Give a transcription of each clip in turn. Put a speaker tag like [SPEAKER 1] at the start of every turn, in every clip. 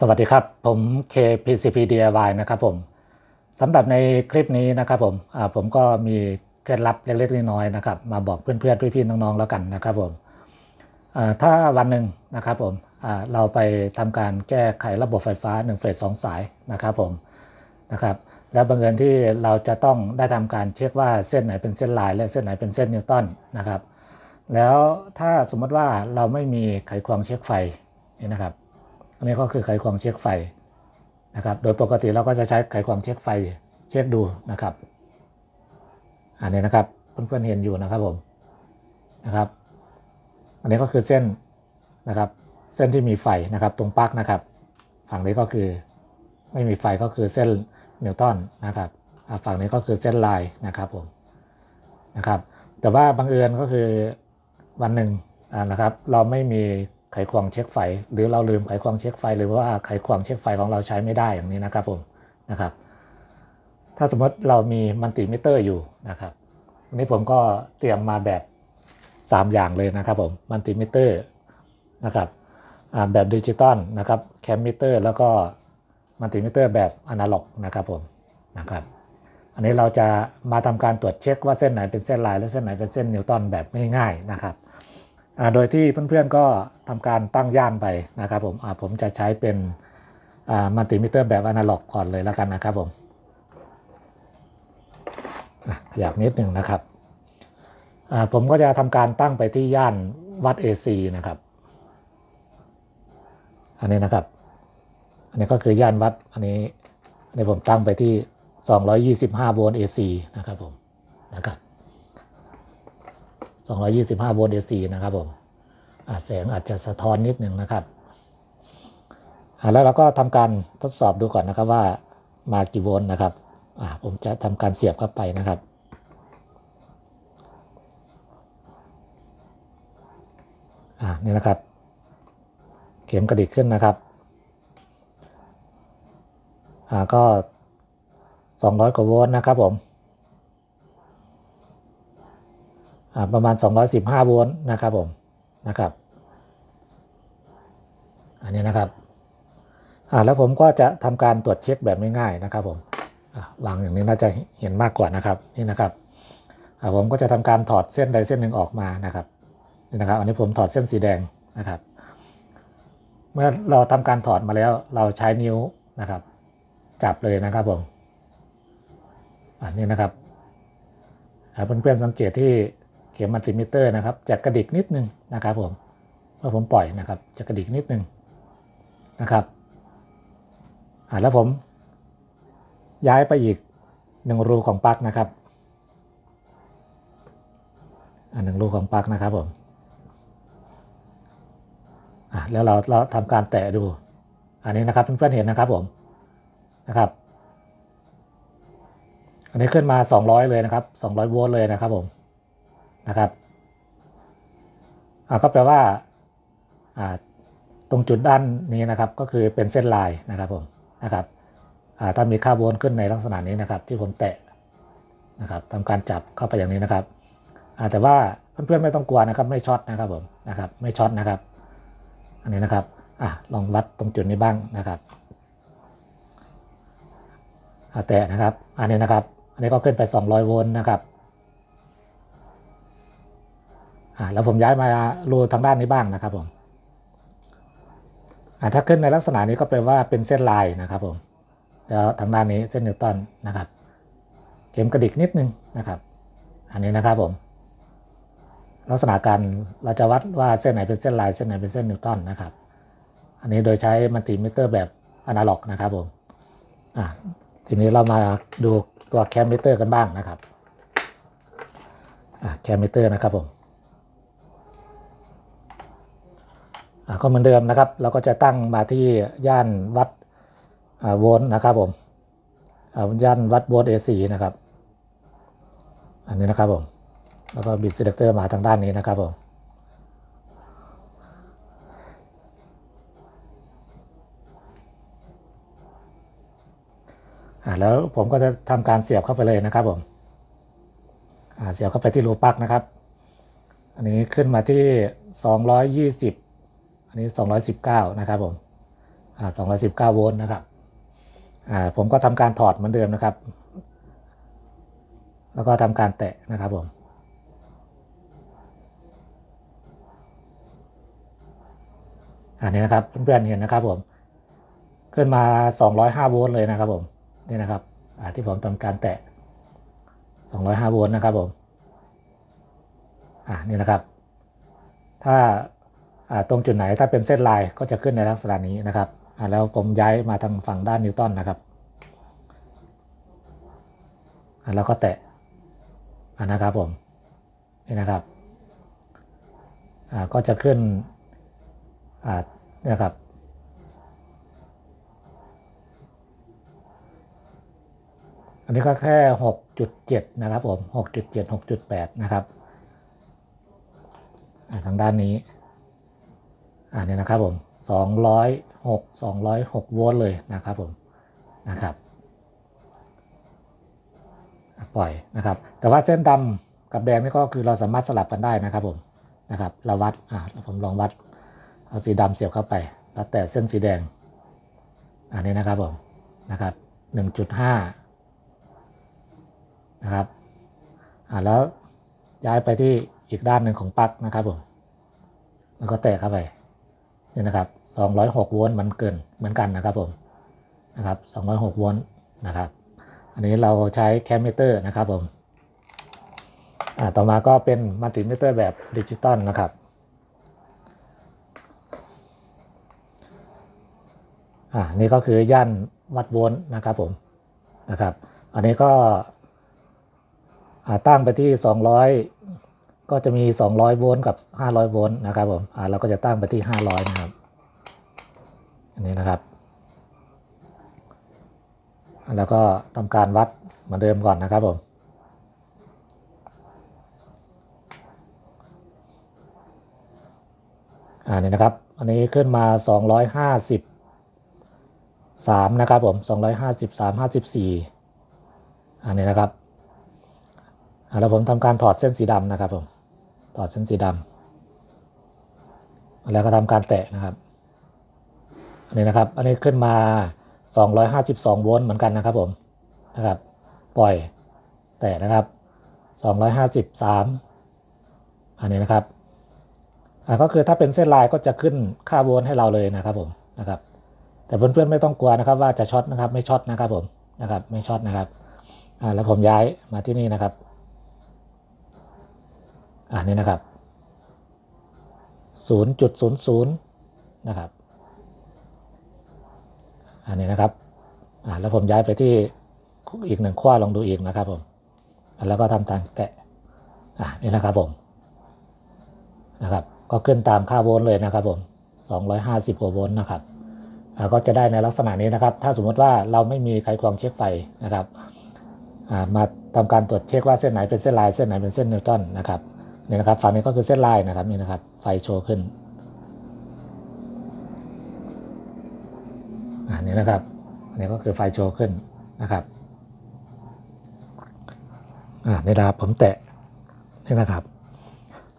[SPEAKER 1] สวัสดีครับ ผม KPCP DIY นะครับผมสำหรับในคลิปนี้นะครับผมผมก็มีเคล็ดลับเล็กๆน้อยๆนะครับ มาบอกเพื่อนๆพี่ๆน้องๆแล้วกันนะครับผมถ้าวันหนึ่งนะครับผมเราไปทำการแก้ไขระบบไฟฟ้า1เฟส2สายนะครับผมนะครับแล้วบังเอิญที่เราจะต้องได้ทำการเช็คว่าเส้นไหนเป็นเส้นลาย และเส้นไหนเป็นเส้นนิวตันนะครับ แล้วถ้าสมมติว่าเราไม่มีไขควงเช็คไฟนี่นะครับ อันนี้ก็คือไขควงเช็คไฟนะครับ โดยปกติเราก็จะใช้ไขควงเช็คไฟเช็คดูนะครับ อันนี้นะครับเพื่อนๆเห็นอยู่นะครับผมนะครับ อันนี้ก็คือเส้นนะครับ เส้นที่มีไฟนะครับ ตรงปลั๊กนะครับ ฝั่งนี้ก็คือไม่มีไฟก็คือเส้นนิวตันนะครับฝั่งนี้ก็คือเส้นลายนะครับผมนะครับ แต่ว่าบังเอิญก็คือวันหนึ่งนะครับ เราไม่มี ไขควงเช็คไฟ หรือเราลืมไขควงเช็คไฟ หรือว่าไขควงเช็คไฟของเราใช้ไม่ได้อย่างนี้นะครับผมนะครับ ถ้าสมมติเรามีมัลติมิเตอร์อยู่นะครับวันนี้ผมก็เตรียมมาแบบ 3 อย่างเลยนะครับผมมัลติมิเตอร์นะครับแบบดิจิตอลนะครับแคมมิเตอร์แล้วก็มัลติมิเตอร์แบบอนาล็อกนะครับผมนะครับอันนี้เราจะมาทำการตรวจเช็คว่าเส้นไหนเป็นเส้นลายและเส้นไหนเป็นเส้นนิวตันแบบง่ายๆนะครับ โดยที่เพื่อนๆก็ทำการตั้งย่านไปนะครับผมผมจะใช้เป็นมัลติมิเตอร์แบบอนาล็อกก่อนเลยแล้วกันนะครับผมอะขยับนิดหนึ่งนะครับผมก็จะทำการตั้งไปที่ย่านวัด AC นะครับ อันนี้นะครับ อันนี้ก็คือย่านวัดอันนี้อันนี้ผมตั้งไปที่ 225 โวลต์ AC นะครับผมนะครับ 225 โวลต์ AC นะครับผมแสงอาจจะสะท้อนนิดหนึ่งนะครับแล้วเราก็ทำการทดสอบดูก่อนนะครับว่ามากี่โวลต์นะครับผมจะทำการเสียบเข้าไปนะครับอ่านี่นะครับ เข็มกระดิกขึ้นนะครับอ่าก็ 200 กว่าโวลต์นะครับผมอ่า ประมาณ 215 โวลต์นะครับผมนะครับ อันนี้นะครับอ่าแล้วผมก็จะทำการตรวจเช็คแบบง่ายๆนะครับผมวางอย่างนี้น่าจะเห็นมากกว่านะครับนี่นะครับอ่าผมก็จะทำการถอดเส้นใดเส้นหนึ่งออกมานะครับนี่นะครับ อันนี้ผมถอดเส้นสีแดงนะครับ เมื่อเราทำการถอดมาแล้วเราใช้นิ้วนะครับ จับเลยนะครับผมอันนี้นะครับเพื่อนๆสังเกตที่ เข็มมัลติมิเตอร์นะครับจะกระดิกนิดนึงนะครับผมเมื่อผมปล่อยนะครับ จะกระดิกนิดนึงนะครับอ่าแล้วผม ย้ายไปอีกหนึ่งรูของปลั๊กนะครับอันหนึ่งรูของปลั๊กนะครับผมอ่าแล้วเราเราทำการแตะดู อันนี้นะครับเพื่อนๆเห็นนะครับผมนะครับ อันนี้ขึ้นมา 200 เลยนะครับ 200 โวลต์เลยนะครับผม นะครับอ่าก็แปลว่าตรงจุดด้านนี้นะครับ ก็คือเป็นเส้นลายนะครับผมนะครับถ้ามีค่าโวลต์ขึ้นในลักษณะนี้นะครับ ที่ผมแตะนะครับทำการจับเข้าไปอย่างนี้นะครับแต่ว่าเพื่อนๆไม่ต้องกลัวนะครับ ไม่ช็อตนะครับผมนะครับ ไม่ช็อตนะครับ อันนี้นะครับอะลองวัดตรงจุดนี้บ้างนะครับแตะนะครับ อันนี้นะครับ อันนี้ก็ขึ้นไป 200 โวลต์นะครับ อ่าแล้วผมย้ายมารูทางด้านนี้บ้างนะครับผมอ่าถ้าขึ้นในลักษณะนี้ก็แปลว่าเป็นเส้นลายนะครับผมแล้วทางด้านนี้เส้นนิวตันนะครับเข็มกระดิกนิดนึงนะครับ อันนี้นะครับผมลักษณะการเราจะวัดว่าเส้นไหนเป็นเส้นลายเส้นไหนเป็นเส้นนิวตันนะครับ อันนี้โดยใช้มัลติมิเตอร์แบบอนาล็อกนะครับผมอ่าทีนี้เรามาดูตัวแคมมิเตอร์กันบ้างนะครับอ่าแคมมิเตอร์นะครับผม อ่า ก็เหมือนเดิมนะครับ เราก็จะตั้งมาที่ย่านวัดโวลต์นะครับผมย่านวัดโวลต์ AC นะครับ อันนี้นะครับผมแล้วก็บิด selector มาทางด้านนี้นะครับผมแล้วผมก็จะทำการเสียบเข้าไปเลยนะครับผมเสียบเข้าไปที่รูปักนะครับ อันนี้ขึ้นมาที่ 220อั นนี้219 นะครับผมอ่า219 โวลต์นะครับอ่าผมก็ทำการถอดเหมือนเดิมนะครับ แล้วก็ทำการแตะนะครับผมอันนี้นะครับเพื่อนๆเห็นนะครับผมขึ้นมา 205 โวลต์เลยนะครับผมนี่นะครับอ่าที่ผมทำการแตะ 205 โวลต์นะครับผมอ่านี่นะครับ ถ้า ตรงจุดไหนถ้าเป็นเส้นลายก็จะขึ้นในลักษณะนี้นะครับแล้วผมย้ายมาทางฝั่งด้านนิวตันนะครับแล้วก็แตะอ่านะครับผมนี่นะครับก็จะขึ้นนี่ยครับอันนี้ก็แค่ 6.7 นะครับผม 6.7 6.8 นะครับ ทางด้านนี้ อ่าเนี่ยนะครับผม206 206 โวลต์เลยนะครับผมนะครับปล่อยนะครับ แต่ว่าเส้นดำกับแดงนี่ก็คือเราสามารถสลับกันได้นะครับผมนะครับเราวัดอ่าผมลองวัดเอาสีดำเสียบเข้าไป แล้วแต่เส้นสีแดง อันนี้นะครับผมนะครับ1.5นะครับอ่าแล้วย้ายไปที่อีกด้านหนึ่งของปลั๊กนะครับผมแล้วก็แตะเข้าไป นี่นะครับ206โวลต์มันเกินเหมือนกันนะครับผมนะครับ206โวลต์นะครับ อันนี้เราใช้แคมมิเตอร์นะครับผมอ่าต่อมาก็เป็นมัลติมิเตอร์แบบดิจิตอลนะครับอ่านี่ก็คือย่านวัดโวลต์นะครับผมนะครับ อันนี้ก็อ่าตั้งไปที่ 200 ก็จะมี 200 โวลต์กับ 500 โวลต์นะครับผมอ่าเราก็จะตั้งไปที่ 500 นะครับ อันนี้นะครับ แล้วก็ทำการวัดเหมือนเดิมก่อนนะครับผมอ่านี่นะครับ อันนี้ขึ้นมา 253 นะครับผม 253 54 อันนี้นะครับอ่าแล้วผมทำการถอดเส้นสีดำนะครับผม ถอเส้นสีดำแล้วก็ทำการแตะนะครับอันนี้นะครับ อันนี้ขึ้นมา 252 โวลต์เหมือนกันนะครับผมนะครับ ปล่อยแตะนะครับ 253 อันนี้นะครับอ่าก็คือถ้าเป็นเส้นลายก็จะขึ้นค่าโวลต์ให้เราเลยนะครับผมนะครับ แต่เพื่อนๆไม่ต้องกลัวนะครับว่าจะช็อตนะครับไม่ช็อตนะครับผมนะครับ ไม่ช็อตนะครับอ่าแล้วผมย้ายมาที่นี่นะครับ อ่านี่นะครับศูนย์จุดศูนย์นะครับ อันนี้นะครับอ่าแล้วผมย้ายไปที่อีกหนึ่งขั้วลองดูอีกนะครับผมแล้วก็ทำตามแตะอ่านี่นะครับผมนะครับ ก็ขึ้นตามค่าโวลต์เลยนะครับผม 250กว่าโวลต์นะครับก็จะได้ในลักษณะนี้นะครับ ถ้าสมมติว่าเราไม่มีไขควงเช็คไฟนะครับ มาทำการตรวจเช็คว่าเส้นไหนเป็นเส้นลายเส้นไหนเป็นเส้นนิวตันนะครับ นี่นะครับฝั่งนี้ก็คือเส้นลายนะครับนี่นะครับ ไฟโชว์ขึ้นอ่านี่นะครับอันนี้ก็คือไฟโชว์ขึ้นนะครับอ่านี่นะครับผมแตะนี่นะครับ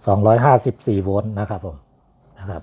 [SPEAKER 1] 254 โวลต์นะครับผมนะครับ